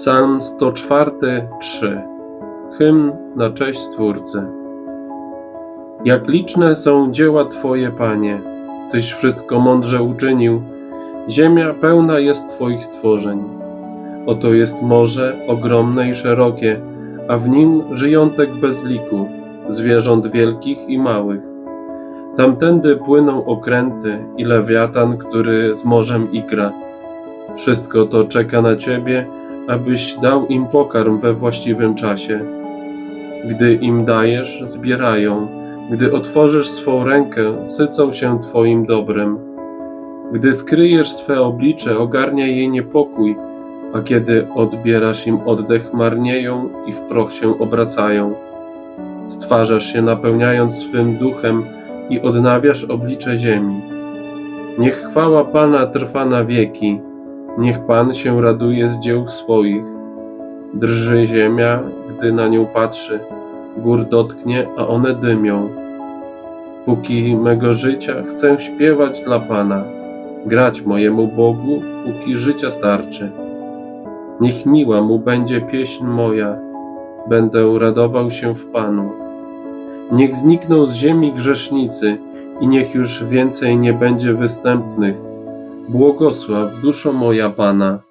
Psalm 104, 3 Hymn na cześć Stwórcy Jak liczne są dzieła Twoje, Panie, Tyś wszystko mądrze uczynił, ziemia pełna jest Twoich stworzeń. Oto jest morze ogromne i szerokie, a w nim żyjątek bez liku, zwierząt wielkich i małych. Tamtędy płyną okręty i lewiatan, który z morzem igra. Wszystko to czeka na Ciebie, abyś dał im pokarm we właściwym czasie. Gdy im dajesz, zbierają, gdy otworzysz swą rękę, sycą się Twoim dobrem. Gdy skryjesz swe oblicze, ogarnia jej niepokój, a kiedy odbierasz im oddech, marnieją i w proch się obracają. Stwarzasz się napełniając swym duchem i odnawiasz oblicze ziemi. Niech chwała Pana trwa na wieki, niech Pan się raduje z dzieł swoich. Drży ziemia, gdy na nią patrzy, gór dotknie, a one dymią. Póki mego życia chcę śpiewać dla Pana, grać mojemu Bogu, póki życia starczy. Niech miła mu będzie pieśń moja, będę radował się w Panu. Niech znikną z ziemi grzesznicy i niech już więcej nie będzie występnych. Błogosław duszo moja Pana.